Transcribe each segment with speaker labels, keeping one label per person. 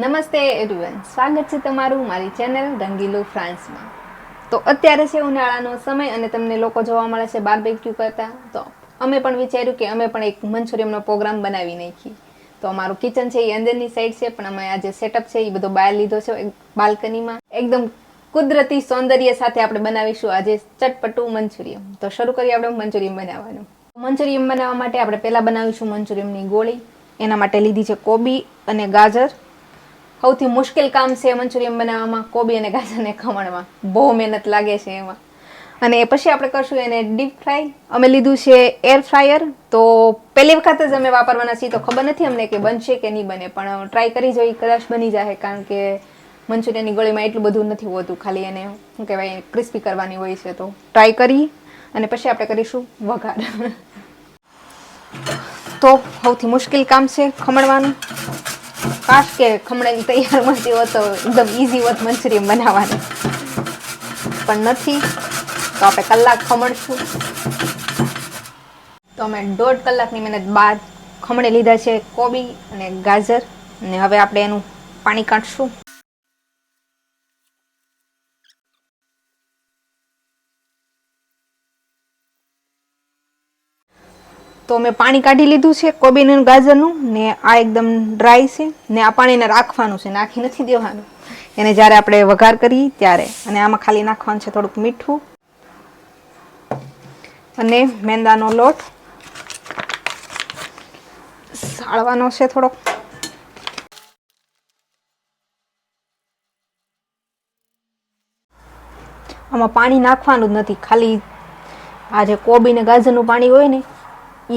Speaker 1: નમસ્તે એવરીવન સ્વાગત છે તમારું મારી ચેનલ રંગીલું ફ્રાન્સમાં. તો અત્યારે છે ઉનાળાનો સમય અને તમને લોકો જોવા મળે છે બારબેક્યુ કરતા. તો અમે પણ વિચાર્યું કે અમે પણ એક મંચુરિયમનો પ્રોગ્રામ બનાવી નાખી તો અમારું કિચન છે એ અંદરની સાઈડ છે, પણ અમે આજે સેટઅપ છે એ બધો બહાર લીધો છે બાલ્કનીમાં એકદમ કુદરતી સૌંદર્ય સાથે આપણે બનાવીશું આજે ચટપટું મંચુરિયમ તો શરૂ કરીએ આપણે મંચુરિયમ બનાવવાનું. મંચુરિયમ બનાવવા માટે આપણે પહેલાં બનાવીશું મંચુરિયમની ગોળી. એના માટે લીધી છે કોબી અને ગાજર. સૌથી મુશ્કેલ કામ છે મંચુરિયમ બનાવવામાં, કોબી અને ગાજરને ખમણમાં. બહુ મહેનત લાગે છે એમાં. અને પછી આપણે કરશું એને ડીપ ફ્રાય અમે લીધું છે એર ફ્રાયર તો પહેલી વખત જ અમે વાપરવાના છીએ, તો ખબર નથી અમને કે બનશે કે નહીં બને, પણ ટ્રાય કરી જોઈ, કદાચ બની જાય કારણ કે મંચુરિયનની ગળીમાં એટલું બધું નથી હોતું, ખાલી એને, શું કહેવાય ક્રિસ્પી કરવાની હોય છે, તો ટ્રાય કરી, અને પછી આપણે કરીશું વઘાર. તો સૌથી મુશ્કેલ કામ છે ખમણવાનું. કાશ કે ખમણેલી તૈયાર મળતી હોત તો એકદમ ઇઝી હોત મંચુરિયન બનાવવાની. પણ નથી, તો આપણે કલાક ખમણશું. તો અમે દોઢ કલાકની મહેનત બાદ ખમણે લીધા છે કોબી અને ગાજર. અને હવે આપણે એનું પાણી કાઢશું. તો મેં પાણી કાઢી લીધું છે, કોબીનું ગાજરનું, ને આ એકદમ ડ્રાય છે, ને આ પાણીને રાખવાનું છે નાખી નથી દેવાનું. એને જ્યારે આપણે વઘાર કરીએ ત્યારે. અને આમાં ખાલી નાખવાનું છે થોડુંક મીઠું અને મેંદાનો લોટ. સાળવાનો છે થોડોક. આમાં પાણી નાખવાનું જ નથી. ખાલી આ જે કોબી ને ગાજરનું પાણી હોય ને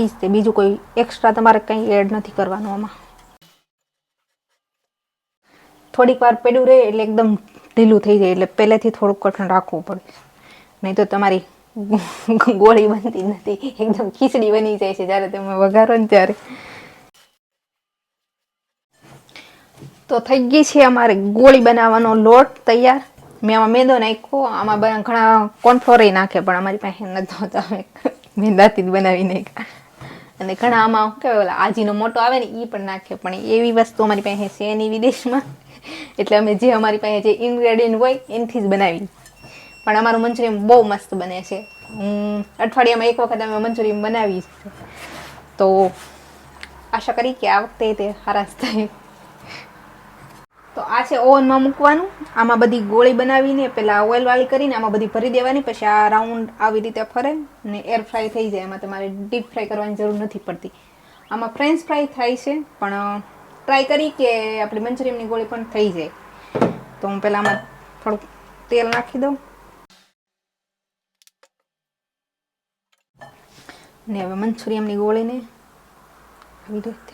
Speaker 1: એ જ તે. બીજું કોઈ એક્સ્ટ્રા તમારે કંઈ એડ નથી કરવાનું આમાં. થોડીક વાર પેડું રહે એટલે એકદમ ઢીલું થઈ જાય. એટલે પહેલેથી થોડુંક કઠણ રાખવું પડે. નહીં તો તમારી ગોળી બનતી નથી. એકદમ ખીચડી બની જાય છે જ્યારે તમે વઘારો ને ત્યારે. તો થઈ ગઈ છે અમારે ગોળી બનાવવાનો લોટ તૈયાર. મેં આમાં મેંદો નાખ્યો. આમાં ઘણા કોર્નફ્લોર નાખે, પણ અમારી પાસે નથી હોતા અમે મેંદાથી જ બનાવી નાખ્યા. અને ઘણા આમાં કહેવાય, ઓલા આજીનો મોટો આવે ને એ પણ નાખે પણ એવી વસ્તુ અમારી પાસે છે નહીં વિદેશમાં. એટલે અમે જે અમારી પાસે જે ઇન્ગ્રેડિયન્ટ હોય, એનાથી જ બનાવી. પણ અમારું મંચુરિયન બહુ મસ્ત બને છે. અઠવાડિયામાં એક વખત અમે મંચુરિયન બનાવી તો આશા કરી કે આ વખતે તે સારા થાય. તો આ છે ઓવનમાં મૂકવાનું. આમાં બધી ગોળી બનાવીને પહેલાં ઓઇલવાળી કરીને, આમાં બધી ભરી દેવાની. પછી આ રાઉન્ડ આવી રીતે ફરે ને એર ફ્રાય થઈ જાય. એમાં તમારે ડીપ ફ્રાય કરવાની જરૂર નથી પડતી. આમાં ફ્રેન્ચ ફ્રાય થાય છે, પણ ટ્રાય કરી કે આપણી મંચુરિયનની ગોળી પણ થઈ જાય. તો હું પહેલાં આમાં થોડુંક તેલ નાખી દઉં. ને હવે મંચુરિયનની ગોળીને આવી રીતે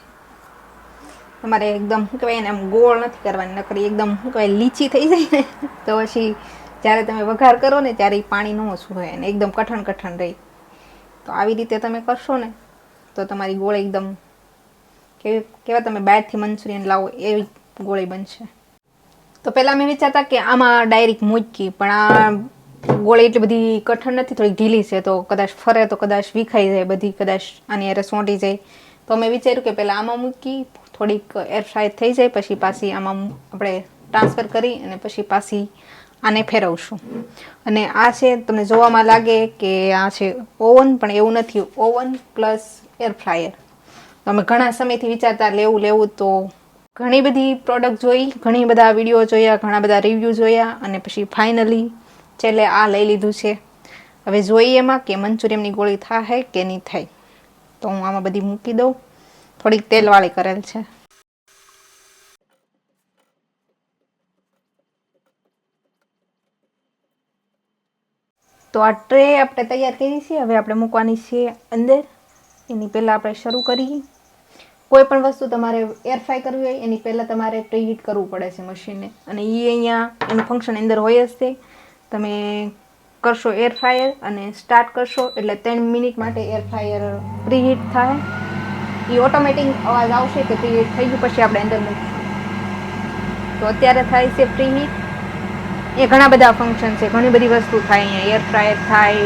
Speaker 1: તમારે એકદમ શું કહેવાય, એને આમ ગોળ નથી કરવાની, નકરી એકદમ શું કહેવાય, લીચી થઈ જાય ને, તો પછી જ્યારે તમે વઘાર કરો ને, ત્યારે એ પાણી ન ઓછું હોય અને એકદમ કઠણ કઠણ રહી. તો આવી રીતે તમે કરશો ને, તો તમારી ગોળ એકદમ કેવી, કેવા તમે બહારથી મંચુરિયન લાવો એવી ગોળી બનશે. તો પહેલાં મેં વિચારતા કે આમાં ડાયરેક્ટ મૂકી, પણ આ ગોળી એટલી બધી કઠણ નથી, થોડી ઢીલી છે, તો કદાચ ફરે તો કદાચ વિખાઈ જાય, બધી કદાચ આની અરે સોંટી જાય. તો મેં વિચાર્યું કે પહેલાં આમાં મૂકી, થોડીક એર ફ્રાય થઈ જાય, પછી પાછી આમાં આપણે ટ્રાન્સફર કરી અને પછી પાછી આને ફેરવશું. અને આ છે, તમને જોવામાં લાગે કે આ છે ઓવન પણ એવું નથી. ઓવન પ્લસ એર ફ્રાયર અમે ઘણા સમયથી વિચારતા લેવું લેવું તો ઘણી બધી પ્રોડક્ટ જોઈ, ઘણી બધા વીડિયો જોયા, ઘણા બધા રિવ્યૂ જોયા અને પછી ફાઇનલી છેલ્લે આ લઈ લીધું છે. હવે જોઈએ એમાં કે મંચુરિયમની ગોળી થાય કે નહીં થાય તો હું આમાં બધી મૂકી દઉં. થોડીક તેલવાળી કરેલ છે. તો આ ટ્રે આપણે તૈયાર કરી છે. હવે આપણે મૂકવાની છે અંદર. એની પહેલાં આપણે શરૂ કરીએ. કોઈ પણ વસ્તુ તમારે એર ફ્રાય કરવી હોય, એની પહેલાં તમારે પ્રીહીટ કરવું પડે છે મશીનને અને એ અહીંયા એનું ફંક્શન અંદર હોય જ તે તમે કરશો એર ફ્રાયર અને સ્ટાર્ટ કરશો એટલે ત્રણ મિનિટ માટે એર ફ્રાયર પ્રીહીટ થાય. એ ઓટોમેટિક અવાજ આવશે કે પ્રીહીટ થઈ ગયું, પછી આપણે અંદર મૂકીશું. તો અત્યારે થાય છે પ્રીહીટ એ ઘણા બધા ફંક્શન છે. ઘણી બધી વસ્તુ થાય અહીંયા. એર ફ્રાયર થાય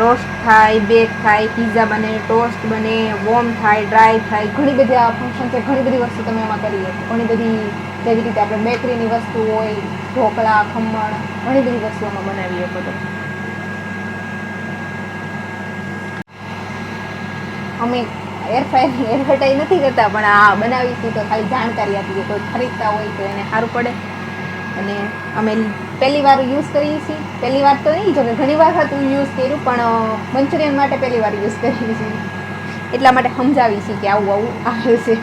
Speaker 1: રોસ્ટ થાય બેક થાય પીઝા બને ટોસ્ટ બને વોર્મ થાય ડ્રાય થાય. ઘણી બધી આ ફંક્શન છે. ઘણી બધી વસ્તુ તમે એમાં કરી શકો. ઘણી બધી જેવી રીતે આપણે બેકરીની વસ્તુ હોય ઢોકળા, ખમણ, ઘણી બધી વસ્તુઓમાં બનાવી શકો છો. અમે એરફાયરની એડવર્ટાઈઝ નથી કરતા, પણ આ બનાવી તો ખાલી જાણકારી આપી કે કોઈ ખરીદતા હોય તો એને સારું પડે. અને અમે પહેલી વાર યુઝ કરીએ છીએ. પહેલી વાર તો નહીં જો કે ઘણી વાર હતું યુઝ કર્યું, પણ મંચુરિયન માટે પહેલી વાર યુઝ કરીએ છીએ. એટલા માટે સમજાવી છીએ કે આવું આવું આવે છે.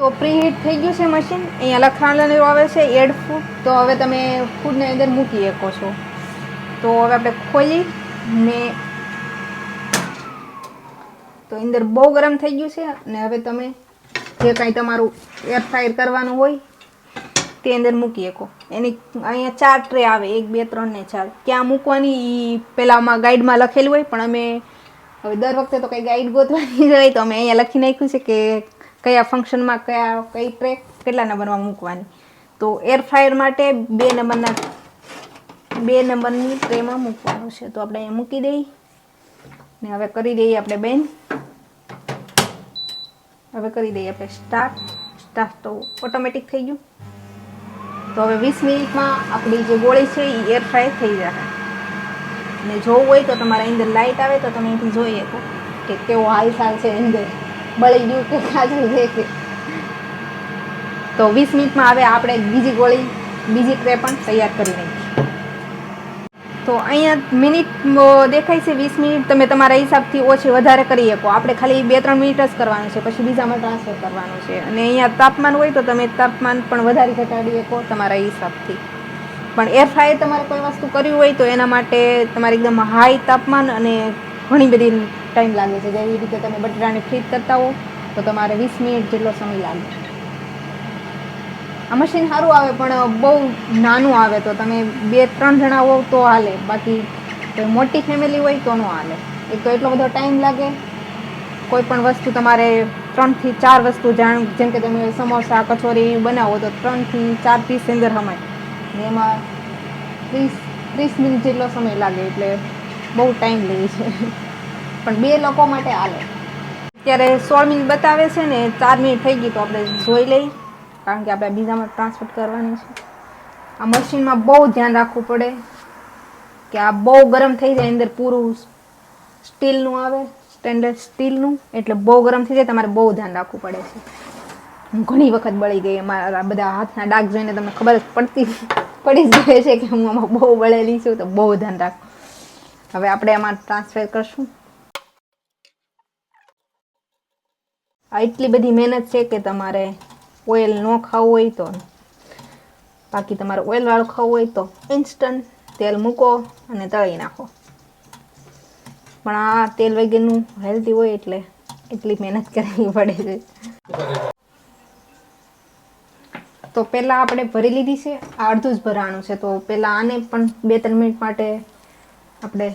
Speaker 1: તો પ્રીહીટ થઈ ગયું છે મશીન અહીંયા લખાણેલું આવે છે એડ ફૂડ તો હવે તમે ફૂડની અંદર મૂકી શકો છો. તો હવે આપણે ખોલી ને તો અંદર બહુ ગરમ થઈ ગયું છે. અને હવે તમે જે કાંઈ તમારું એર ફ્રાયર કરવાનું હોય, તે અંદર મૂકી શકો. એની અહીંયા ચાર ટ્રે આવે, એક, બે, ત્રણ ને ચાર. ક્યાં મૂકવાની એ પહેલાંમાં ગાઈડમાં લખેલું હોય, પણ અમે હવે દર વખતે તો કંઈ ગાઈડ ગોતવાની જ હોય, તો અમે અહીંયા લખી નાખ્યું છે કે કયા ફંક્શનમાં કયા, કઈ ટ્રે કેટલા નંબરમાં મૂકવાની. તો એર ફ્રાયર માટે બે નંબરના, બે નંબરની ટ્રેમાં મૂકવાનું છે. તો આપણે અહીંયા મૂકી દઈએ. ને હવે કરી દઈએ આપણે બેન. હવે કરી દઈએ આપણે સ્ટાર્ટ સ્ટાર્ટ તો ઓટોમેટિક થઈ ગયું. તો હવે વીસ મિનિટમાં આપણી જે ગોળી છે એ એર ફ્રાય થઈ જશે. અને જોવું હોય તો તમારા અંદર લાઇટ આવે તો તમે અહીંથી જોઈ શકો કે કેવો હાલચાલ છે અંદર. બળી ગયું કે કાજલ કે? તો વીસ મિનિટમાં હવે આપણે બીજી ગોળી, બીજી ટ્રે પણ તૈયાર કરી નાખીએ તો અહીંયા મિનિટ દેખાય છે વીસ મિનિટ, તમે તમારા હિસાબથી ઓછી વધારે કરી શકો. આપણે ખાલી બે ત્રણ મિનિટ જ કરવાનું છે, પછી બીજામાં ટ્રાન્સફર કરવાનું છે. અને અહીંયા તાપમાન હોય તો તમે તાપમાન પણ વધારે ઘટાડી શકો તમારા હિસાબથી. પણ એર ફ્રાય તમારે કોઈ વસ્તુ કરવી હોય તો એના માટે તમારે એકદમ હાઈ તાપમાન અને ઘણી બધી ટાઈમ લાગે છે. જેવી રીતે તમે બટેટાને ફ્રીજ કરતા હો તો તમારે વીસ મિનિટ જેટલો સમય લાગે. આ મશીન સારું આવે, પણ બહુ નાનું આવે તો તમે બે ત્રણ જણા હો તો હાલે. બાકી કોઈ મોટી ફેમિલી હોય તો ન હાલે. એક તો એટલો બધો ટાઈમ લાગે. કોઈ પણ વસ્તુ તમારે ત્રણથી ચાર વસ્તુ જાણ, જેમ કે તમે સમોસા, કચોરી બનાવો તો ત્રણથી ચાર પીસ અંદર હમાય. ને એમાં ત્રીસ ત્રીસ મિનિટ જેટલો સમય લાગે, એટલે બહુ ટાઈમ લે છે. પણ બે લોકો માટે હાલે. અત્યારે સોળ મિનિટ બતાવે છે ને, ચાર મિનિટ થઈ ગઈ તો આપણે જોઈ લઈએ કારણ કે આપણે બીજામાં ટ્રાન્સફર કરવાની છે. આ મશીનમાં બહુ ધ્યાન રાખવું પડે કે આ બહુ ગરમ થઈ જાય અંદર પૂરું સ્ટીલનું આવે સ્ટેન્ડર્ડ સ્ટીલનું એટલે બહુ ગરમ થઈ જાય, તમારે બહુ ધ્યાન રાખવું પડે છે. હું ઘણી વખત બળી ગઈ, મારા બધા હાથના ડાઘ જોઈને તમને ખબર જ પડતી પડી જાય છે કે હું આમાં બહુ બળેલી છું, તો બહુ ધ્યાન રાખું. હવે આપણે આમાં ટ્રાન્સફર કરશું. એટલી બધી મહેનત છે કે તમારે ઓઇલ ન ખાવું હોય તો બાકી તમારે ઓઇલવાળું ખાવું હોય તો ઇન્સ્ટન્ટ તેલ મૂકો અને તળી નાખો. પણ આ તેલ વગેરેનું હેલ્ધી હોય એટલે એટલી મહેનત કરવી પડે છે. તો પહેલાં આપણે ભરી લીધી છે. આ અડધું જ ભરાવાનું છે. તો પહેલાં આને પણ બે ત્રણ મિનિટ માટે આપણે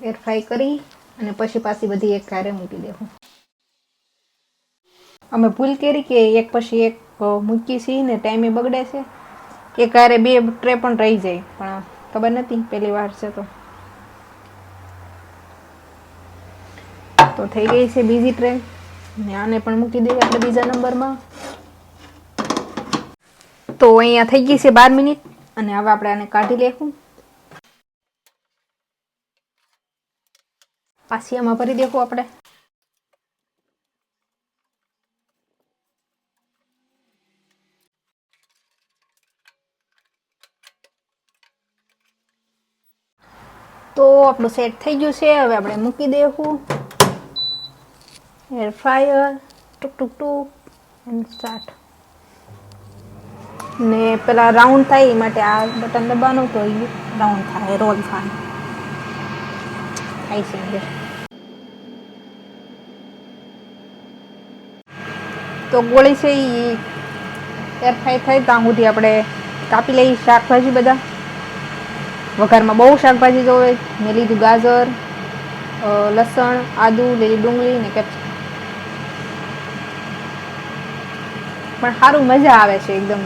Speaker 1: એર ફ્રાય કરી અને પછી પાછી બધી એક કારે મૂકી દેવું. અમે ભૂલ કરી કે એક પછી એક મૂકી છીએ ને ટાઈમે બગડે છે. કે ક્યારે બે ટ્રે પણ રહી જાય, પણ ખબર નથી, પહેલી વાર છે તો. તો થઈ ગઈ છે બીજી ટ્રે. ને આને પણ મૂકી દઈએ આપણે બીજા નંબરમાં. તો અહીંયા થઈ ગઈ છે બાર મિનિટ, અને હવે આપણે આને કાઢી લેખું પાછી આમાં ભરી દેખું આપણે. તો આપણું સેટ થઈ ગયું છે. હવે આપણે મૂકી દેવું. એર ફ્રાયર ટુક ટુક ટુક એન્ડ સ્ટાર્ટ ને પેલા રાઉન્ડ થાય એ માટે આ બટન દબાવવાનું, તો એ રાઉન્ડ થાય રોલ થાય. થાય છે તો ગોળી છે એ એર ફ્રાય થાય, ત્યાં સુધી આપણે કાપી લઈએ શાકભાજી બધા. વઘારમાં બહુ શાકભાજી જોવે, મેં લીધું ગાજર લસણ, આદુ, લીલી ડુંગળી ને કેપ્સિકમ. પણ સારું મજા આવે છે એકદમ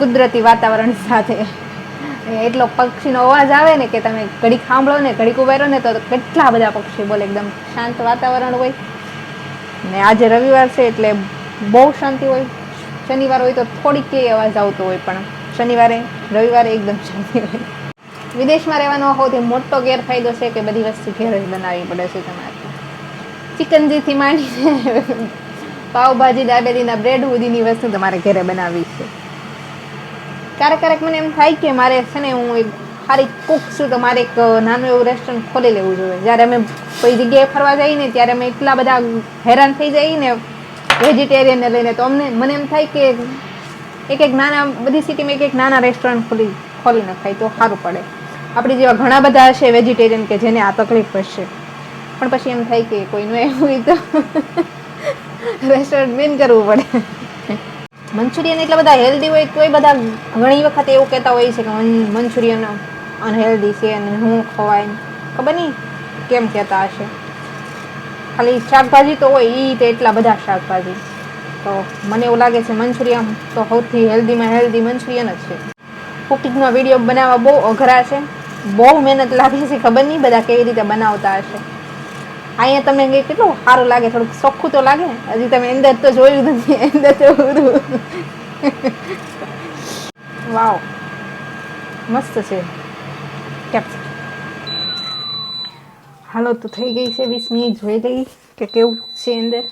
Speaker 1: કુદરતી વાતાવરણ સાથે. એટલો પક્ષીનો અવાજ આવે ને કે તમે ઘડીક સાંભળો ને, ઘડીક ઊભા રહો ને તો કેટલા બધા પક્ષી બોલે, એકદમ શાંત વાતાવરણ હોય. ને આજે રવિવાર છે એટલે બહુ શાંતિ હોય. શનિવાર હોય તો થોડીક અવાજ આવતો હોય પણ. શનિવારે, રવિવારે એકદમ હોય વિદેશમાં રહેવાનો સૌથી મોટો ગેરફાયદો છે કે બધી વસ્તુ ઘેર જ બનાવવી પડે છે તમારે. ચિકનજીથી માંડીને પાવભાજી દાબેલીના બ્રેડ સુધીની વસ્તુ તમારે ઘરે બનાવવી છે. ક્યારેક ક્યારેક મને એમ થાય કે મારે છે ને હું એક સારી કુક છું તો મારે એક નાનું એવું રેસ્ટોરન્ટ ખોલી લેવું જોઈએ. જ્યારે અમે કોઈ જગ્યાએ ફરવા જઈએ ને ત્યારે અમે એટલા બધા હેરાન થઈ જઈએ ને વેજીટેરિયનને લઈને, તો અમને મને એમ થાય કે એક એક નાના, બધી સિટીમાં એક એક નાના રેસ્ટોરન્ટ ખોલી ખોલી નખાય તો સારું પડે. આપણે જેવા ઘણા બધા હશે વેજીટેરિયન કે જેને આ તકલીફ હશે. પણ પછી એમ થાય કે કોઈનું એવું તો રેસ્ટોરન્ટ મેન કરવું પડે. મંચુરિયન એટલા બધા હેલ્ધી હોય, તોય બધા ઘણી વખત એવું કહેતા હોય છે કે મંચુરિયન અનહેલ્ધી છે અને હું ખવાય. ખબર નહીં કેમ કહેતા હશે. ખાલી શાકભાજી તો હોય એ તે એટલા બધા શાકભાજી. તો મને એવું લાગે છે મંચુરિયન તો સૌથી હેલ્ધીમાં હેલ્ધી મંચુરિયન જ છે. કુકિંગનો વીડિયો બનાવવા બહુ અઘરા છે. બહુ મહેનત લાગે છે, ખબર નહીં બધા કેવી રીતે બનાવતા હશે. અહીંયા તમને કેટલું સારું લાગે? થોડુંક ચોખ્ખું તો લાગે? હજી તમે અંદર તો જોયું નથી, અંદર તો વાવ. મસ્ત છે. હાલો, તો થઈ ગઈ છે વીસ મિનિટ. જોઈ લઈ કે કેવું છે અંદર?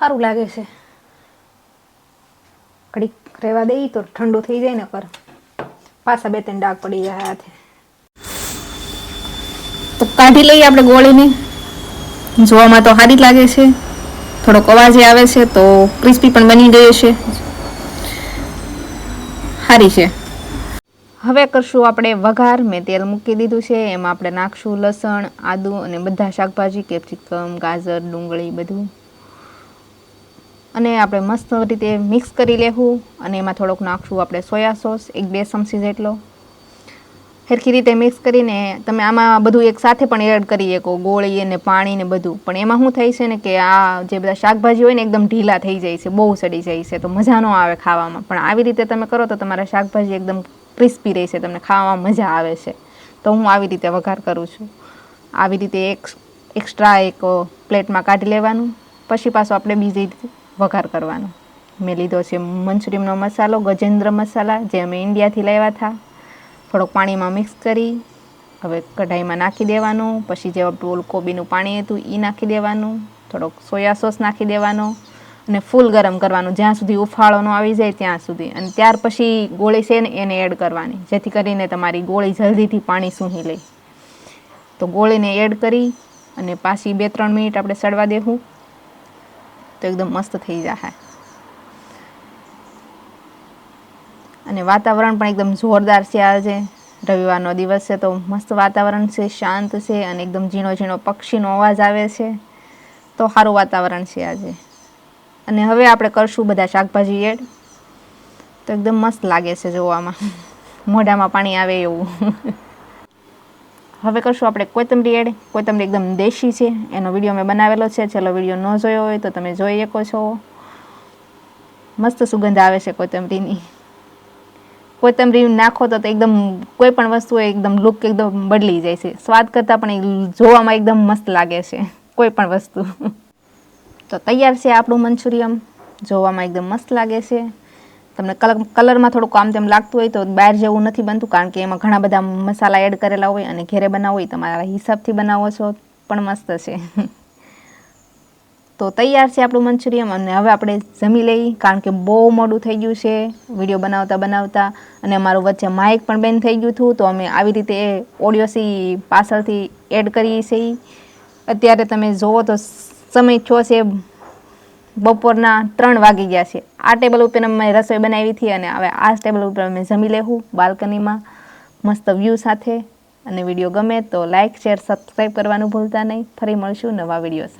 Speaker 1: સારું લાગે છે. ઘડીક રહેવા દઈ તો ઠંડુ થઈ જાય ને પર. પાછા બે ત્રણ ડાઘ પડી જાય હાથે. તો કાઢી લઈએ આપણે ગોળીને. જોવામાં તો સારી લાગે છે. થોડોક અવાજે આવે છે તો ક્રિસ્પી પણ બની ગયો છે. સારી છે. હવે કરશું આપણે વઘાર. મેં તેલ મૂકી દીધું છે. એમાં આપણે નાખશું લસણ, આદું અને બધા શાકભાજી, કેપ્સિકમ, ગાજર, ડુંગળી, બધું. અને આપણે મસ્ત રીતે મિક્સ કરી લેવું અને એમાં થોડોક નાખશું આપણે સોયા સોસ એક બે ચમચી જેટલો. સરખી રીતે મિક્સ કરીને તમે આમાં બધું એક સાથે પણ એડ કરી શકો, ગોળી અને પાણી ને બધું. પણ એમાં શું થાય છે ને કે આ જે બધા શાકભાજી હોય ને એકદમ ઢીલા થઈ જાય છે, બહુ સડી જાય છે, તો મજા ન આવે ખાવામાં. પણ આવી રીતે તમે કરો તો તમારા શાકભાજી એકદમ ક્રિસ્પી રહેશે, તમને ખાવામાં મજા આવે છે. તો હું આવી રીતે વઘાર કરું છું. આવી રીતે એક એક્સ્ટ્રા એક પ્લેટમાં કાઢી લેવાનું. પછી પાછું આપણે બીજી રીતે વઘાર કરવાનો. મેં લીધો છે મંચુરિયમનો મસાલો, ગજેન્દ્ર મસાલા, જે અમે ઇન્ડિયાથી લાવ્યા હતા. થોડોક પાણીમાં મિક્સ કરી, હવે કઢાઈમાં નાખી દેવાનું, પછી જે ઓલું કોબીનું પાણી હતું એ નાખી દેવાનું, થોડોક સોયા સોસ નાખી દેવાનો, અને ફૂલ ગરમ કરવાનું, જ્યાં સુધી ઉફાળો આવી જાય ત્યાં સુધી. અને ત્યાર પછી ગોળી છે ને એને એડ કરવાની, જેથી કરીને તમારી ગોળી જલ્દીથી પાણી સૂહી લે. તો ગોળીને એડ કરી, અને પાછી બે ત્રણ મિનિટ આપણે સડવા દેવું. તો એકદમ મસ્ત થઈ જાય અને વાતાવરણ પણ એકદમ જોરદાર છે આજે. રવિવારનો દિવસ છે તો મસ્ત વાતાવરણ છે, શાંત છે અને એકદમ ઝીણો ઝીણો પક્ષીનો અવાજ આવે છે. તો સારું વાતાવરણ છે આજે. અને હવે આપણે કરશું બધા શાકભાજી એડ. તો એકદમ મસ્ત લાગે છે જોવામાં. મોઢામાં પાણી આવે એવું. હવે કરશું આપણે કોથમરી એડ. કોથમરી એકદમ દેશી છે. એનો વીડિયો મેં બનાવેલો છે. છેલ્લો વીડિયો ન જોયો હોય તો તમે જોઈ શકો છો. મસ્ત સુગંધ આવે છે કોથમરીની. કોથમરી નાખો તો એકદમ કોઈ પણ વસ્તુ એકદમ લુક એકદમ બદલી જાય છે. સ્વાદ કરતાં પણ એ જોવામાં એકદમ મસ્ત લાગે છે. કોઈ પણ વસ્તુ. તો તૈયાર છે આપણું મંચુરિયમ. જોવામાં એકદમ મસ્ત લાગે છે. તમને કલર કલરમાં થોડુંક આમ તેમ લાગતું હોય તો બહાર જેવું નથી બનતું, કારણ કે એમાં ઘણા બધા મસાલા એડ કરેલા હોય અને ઘેરે બનાવો હોય, તમારા હિસાબથી બનાવો છો, પણ મસ્ત છે. તો તૈયાર છે આપણું મંચુરિયમ અને હવે આપણે જમી લઈ, કારણ કે બહુ મોડું થઈ ગયું છે વીડિયો બનાવતા બનાવતા, અને અમારું વચ્ચે માઇક પણ બેન થઈ ગયું હતું, તો અમે આવી રીતે ઓડિયોસી પાછળથી એડ કરીએ છીએ અત્યારે તમે જુઓ તો સમય છો છે બપોરના ત્રણ વાગી ગયા છે. આ ટેબલ ઉપર મેં રસોઈ બનાવી હતી અને હવે આ ટેબલ ઉપર અમે જમી લેવું બાલ્કનીમાં મસ્ત વ્યૂ સાથે. અને વીડિયો ગમે તો લાઇક શેર સબસ્ક્રાઈબ કરવાનું ભૂલતા નહીં. ફરી મળશું નવા વીડિયો સાથે.